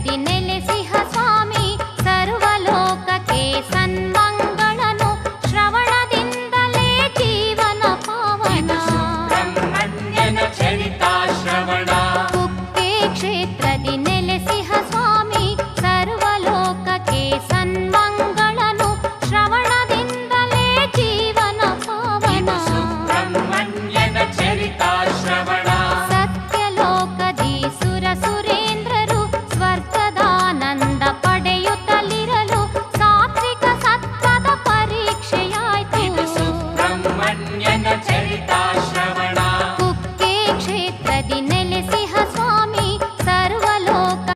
జగతి నెలసిహ స్వామి సర్వలోకకే సన్మంగళను శ్రవణదిందలే జీవన పావన. చరితా శ్రవణ. కుక్కే క్షేత్రది నెలసిహ స్వామి సర్వలోకకే సన్మంగళను శ్రవణదిందలే జీవన పావన. చరితా శ్రవణ. ஞான சரிதா